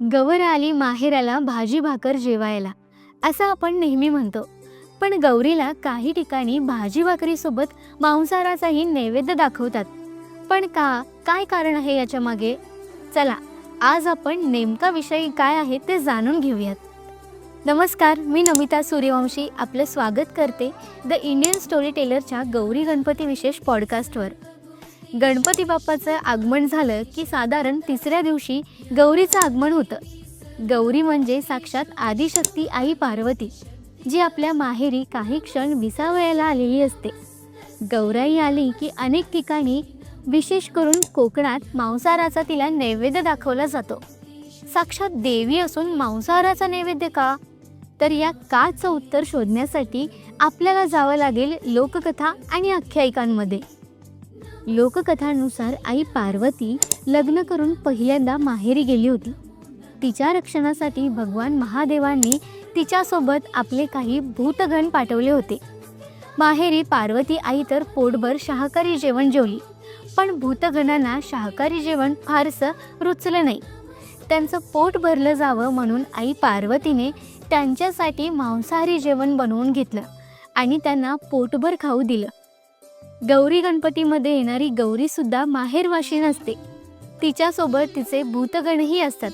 गवर आली माहेराला भाजी भाकर जेवायला असं आपण नेहमी म्हणतो. पण गौरीला काही ठिकाणी भाजी भाकरीसोबत मांसाहाराचाही नैवेद्य दाखवतात. पण का काय कारण आहे याच्या मागे? चला आज आपण नेमका विषय काय आहे ते जाणून घेऊयात. नमस्कार मी नमिता सूर्यवंशी आपलं स्वागत करते द इंडियन स्टोरी टेलरच्या गौरी गणपती विशेष पॉडकास्टवर गणपती बाप्पाचं आगमन झालं की साधारण तिसऱ्या दिवशी गौरीचं आगमन होतं. गौरी म्हणजे साक्षात आदिशक्ती आई पार्वती जी आपल्या माहेरी काही क्षण विसावयाला आलेली असते. गौराई आली की अनेक ठिकाणी विशेष करून कोकणात मांसाहाराचा तिला नैवेद्य दाखवला जातो. साक्षात देवी असून मांसाहाराचा नैवेद्य का? तर या काचं उत्तर शोधण्यासाठी आपल्याला जावं लागेल लोककथा आणि आख्यायिकांमध्ये. लोककथानुसार आई पार्वती लग्न करून पहिल्यांदा माहेरी गेली होती. तिच्या रक्षणासाठी भगवान महादेवांनी तिच्यासोबत आपले काही भूतगण पाठवले होते. माहेरी पार्वती आई तर पोटभर शाकाहारी जेवण जेवली पण भूतगणांना शाकाहारी जेवण फारसं रुचलं नाही. त्यांचं पोट भरलं जावं म्हणून आई पार्वतीने त्यांच्यासाठी मांसाहारी जेवण बनवून घेतलं आणि त्यांना पोटभर खाऊ दिलं. गौरी गणपतीमध्ये येणारी गौरीसुद्धा माहेरवाशी नसते. तिच्यासोबत तिचे भूतगणही असतात.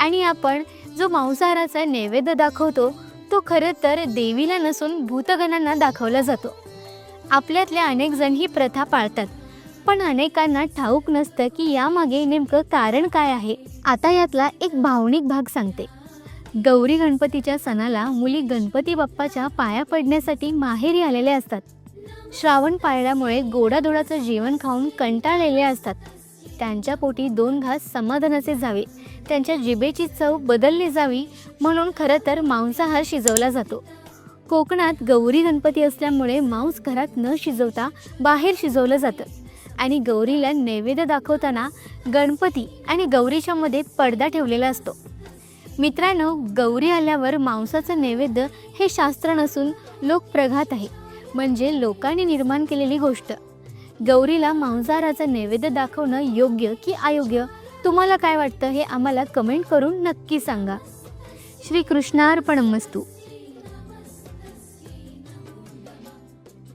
आणि आपण जो मांसाहाराचा नैवेद्य दाखवतो तो खरं तर देवीला नसून भूतगणांना दाखवला जातो. आपल्यातल्या अनेक जण ही प्रथा पाळतात. पण अनेकांना ठाऊक नसतं की यामागे नेमकं कारण काय आहे. आता यातला एक भावनिक भाग सांगते. गौरी गणपतीच्या सणाला मुली गणपती बाप्पाच्या पाया पडण्यासाठी माहेरी आलेल्या असतात. श्रावण पाळल्यामुळे गोडाधोडाचं जेवण खाऊन कंटाळलेले असतात. त्यांच्या पोटी दोन घास समाधानाचे जावे. त्यांच्या जिभेची चव बदलली जावी म्हणून खरं तर मांसाहार शिजवला जातो. कोकणात गौरी गणपती असल्यामुळे मांस घरात न शिजवता बाहेर शिजवलं जातं. आणि गौरीला नैवेद्य दाखवताना गणपती आणि गौरीच्या मध्ये पडदा ठेवलेला असतो. मित्रांनो गौरी आल्यावर मांसाचं नैवेद्य हे शास्त्र नसून लोकप्रघात आहे. म्हणजे लोकांनी निर्माण केलेली गोष्ट. गौरीला मांसाहाराचं नैवेद्य दाखवणं योग्य की अयोग्य? तुम्हाला काय वाटतं हे आम्हाला कमेंट करून नक्की सांगा. श्रीकृष्णार्पण मस्तू